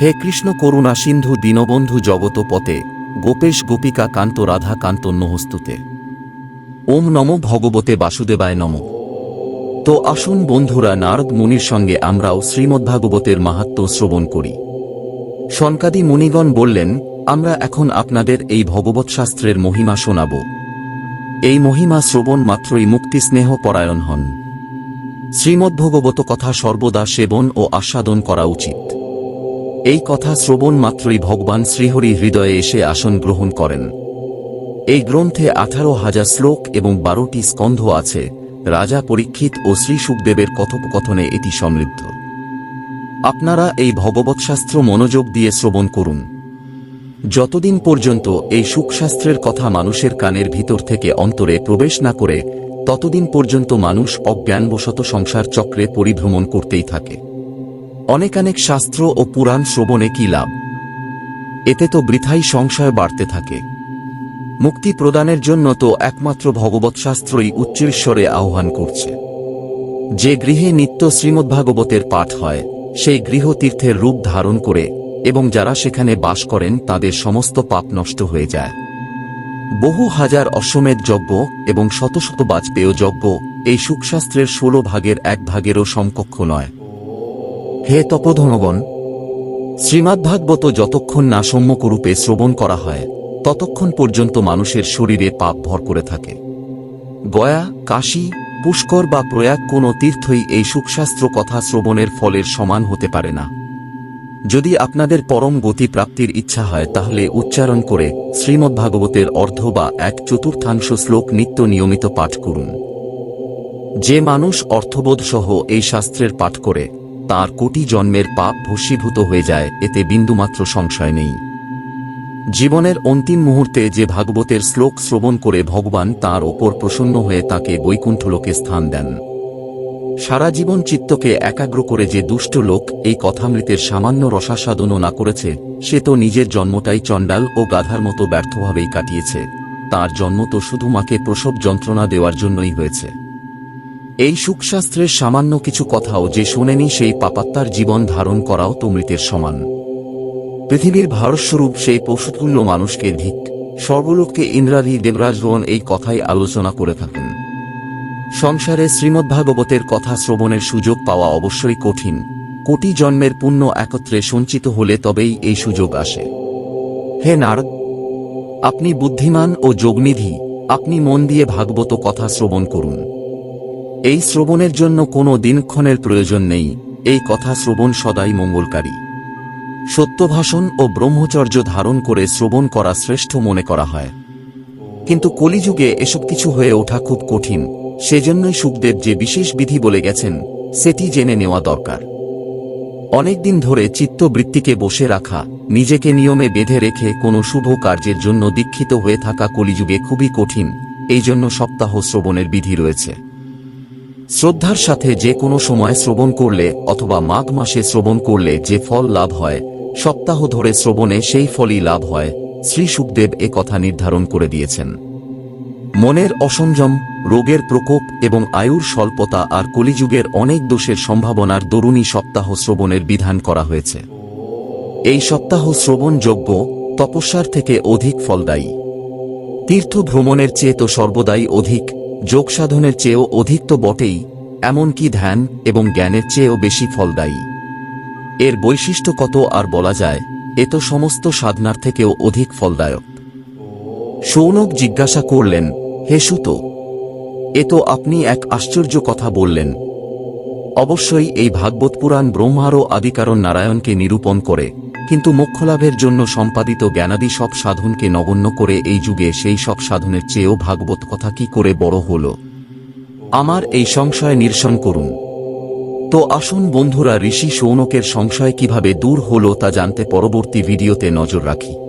হে কৃষ্ণ করুণা সিন্ধু দীনবন্ধু জগত পতে গোপেশ গোপিকা কান্ত রাধা কান্ত নহস্তুতে ওম নম ভগবতে বাসুদেবায় নম। তো আসুন বন্ধুরা নারদ মুনির সঙ্গে আমরাও শ্রীমদ্ভাগবতের মাহাত্ম শ্রবণ করি। সনকাদি মুনিগণ বললেন, আমরা এখন আপনাদের এই ভগবত শাস্ত্রের মহিমা শোনাব। এই মহিমা শ্রবণ মাত্রই মুক্তি স্নেহ পরায়ণ হন। শ্রীমদ্ভগবত কথা সর্বদা সেবন ও আস্বাদন করা উচিত। এই কথা শ্রবণ মাত্রই ভগবান শ্রীহরি হৃদয়ে এসে আসন গ্রহণ করেন। এই গ্রন্থে আঠারো হাজার শ্লোক এবং বারোটি স্কন্ধ আছে। রাজা পরীক্ষিত ও শ্রী সুখদেবের কথোপকথনে এটি সমৃদ্ধ। আপনারা এই ভগবৎশাস্ত্র মনোযোগ দিয়ে শ্রবণ করুন। যতদিন পর্যন্ত এই সুখশাস্ত্রের কথা মানুষের কানের ভিতর থেকে অন্তরে প্রবেশ না করে, ততদিন পর্যন্ত মানুষ অজ্ঞানবশত সংসার চক্রে পরিভ্রমণ করতেই থাকে। অনেকানেক শাস্ত্র ও পুরাণ শ্রবণে কি লাভ? এতে তো বৃথাই সংশয় বাড়তে থাকে। মুক্তি প্রদানের জন্য তো একমাত্র ভগবত শাস্ত্রই উচ্চৈশ্বরে আহ্বান করছে। যে গৃহে নিত্য শ্রীমদ্ভাগবতের পাঠ হয়, সেই গৃহ তীর্থের রূপ ধারণ করে এবং যারা সেখানে বাস করেন তাদের সমস্ত পাপ নষ্ট হয়ে যায়। বহু হাজার অশ্বমেধ যজ্ঞ এবং শত শত বাজপেয় যজ্ঞ এই সুখশাস্ত্রের ষোলো ভাগের এক ভাগেরও সমকক্ষ নয়। হে তপধনগণ, শ্রীমদ্ভাগবত যতক্ষণ না সম্যকরূপে শ্রবণ করা হয়, ততক্ষণ পর্যন্ত মানুষের শরীরে পাপ ভর করে থাকে। গয়া, কাশী, পুষ্কর বা প্রয়াগ কোনো তীর্থই এই সুখশাস্ত্র কথা শ্রবণের ফলের সমান হতে পারে না। যদি আপনাদের পরম গতি প্রাপ্তির ইচ্ছা হয়, তাহলে উচ্চারণ করে শ্রীমদ্ভাগবতের অর্ধ বা এক চতুর্থাংশ শ্লোক নিত্য নিয়মিত পাঠ করুন। যে মানুষ অর্থবোধ সহ এই শাস্ত্রের পাঠ করে তার কোটি জন্মের পাপ ভস্মীভূত হয়ে যায়, এতে বিন্দুমাত্র সংশয় নেই। জীবনের অন্তিম মুহূর্তে যে ভাগবতের শ্লোক শ্রবণ করে ভগবান তার ওপর প্রসন্ন হয়ে তাকে বৈকুণ্ঠলোকে স্থান দেন। সারা জীবন চিত্তকে একাগ্র করে যে দুষ্ট লোক এই কথামৃতের সামান্য রসাস্বাদনও না করেছে, সে তো নিজের জন্মটাই চণ্ডাল ও গাধার মতো ব্যর্থভাবেই কাটিয়েছে। তার জন্ম তো শুধু মাকে প্রসব যন্ত্রণা দেওয়ার জন্যই হয়েছে। এই সুখশাস্ত্রের সামান্য কিছু কথাও যে শোনেনি সেই পাপাত্মার জীবন ধারণ করাও তো মৃতের সমান। পৃথিবীর ভারস্বরূপ সেই পশুতুল্য মানুষকে ধিক, সর্বলোককে ইন্দ্রাদি দেবরাজগণ এই কথাই আলোচনা করে থাকেন। সংসারে শ্রীমদ্ভাগবতের কথা শ্রবণের সুযোগ পাওয়া অবশ্যই কঠিন, কোটি জন্মের পুণ্য একত্রে সঞ্চিত হলে তবেই এই সুযোগ আসে। হে নারদ, আপনি বুদ্ধিমান ও যোগনিধি আপনি মন দিয়ে ভাগবত কথা শ্রবণ করুন। এই শ্রবণের জন্য কোনো দিনক্ষণের প্রয়োজন নেই। এই কথা শ্রবণ সদাই মঙ্গলকারী। সত্যভাষণ ও ব্রহ্মচর্য ধারণ করে শ্রবণ করা শ্রেষ্ঠ মনে করা হয়। কিন্তু কলিযুগে এসব কিছু হয়ে ওঠা খুব কঠিন। সেজন্যই সুখদেব যে বিশেষ বিধি বলে গেছেন, সেটি জেনে নেওয়া দরকার। অনেকদিন ধরে চিত্তবৃত্তিকে বসে রাখা, নিজেকে নিয়মে বেঁধে রেখে কোনো শুভ কার্যের জন্য দীক্ষিত হয়ে থাকা কলিযুগে খুবই কঠিন। এই জন্য সপ্তাহ শ্রবণের বিধি রয়েছে। শ্রদ্ধার সাথে যে কোনো সময় শ্রবণ করলে অথবা মাঘ মাসে শ্রবণ করলে যে ফল লাভ হয়, সপ্তাহ ধরে শ্রবণে সেই ফলই লাভ হয়, শ্রী সুখদেব এ কথা নির্ধারণ করে দিয়েছেন। মনের অসংযম, রোগের প্রকোপ এবং আয়ুর স্বল্পতা আর কলিযুগের অনেক দোষের সম্ভাবনার দরুণী সপ্তাহ শ্রবণের বিধান করা হয়েছে। এই সপ্তাহ শ্রবণযোগ্য তপস্যার থেকে অধিক ফলদায়ী। তীর্থ ভ্রমণের চেয়ে তো সর্বদাই অধিক যোগ সাধনের চেয়েও অধিক তো বটেই, এমনকি ধ্যান এবং জ্ঞানের চেয়েও বেশি ফলদায়ী। এর বৈশিষ্ট্য কত আর বলা যায়, এ তো সমস্ত সাধনার থেকেও অধিক ফলদায়ক। সৌনক জিজ্ঞাসা করলেন, হে সুত, এ তো আপনি এক আশ্চর্য কথা বললেন। অবশ্যই এই ভাগবত পুরাণ ব্রহ্মারও আদিকারণ নারায়ণকে নিরূপণ করে কিন্তু মোক্ষলাভের জন্য সম্পাদিত জ্ঞানাদি সব সাধনকে নগণ্য করে এই যুগে সেই সব সাধনের চেয়েও ভাগবত কথা কি করে বড় হল? আমার এই সংশয় নিরসন করুন। তো আসুন বন্ধুরা, ঋষি সৌনকের সংশয় কীভাবে দূর হল তা জানতে পরবর্তী ভিডিওতে নজর রাখি।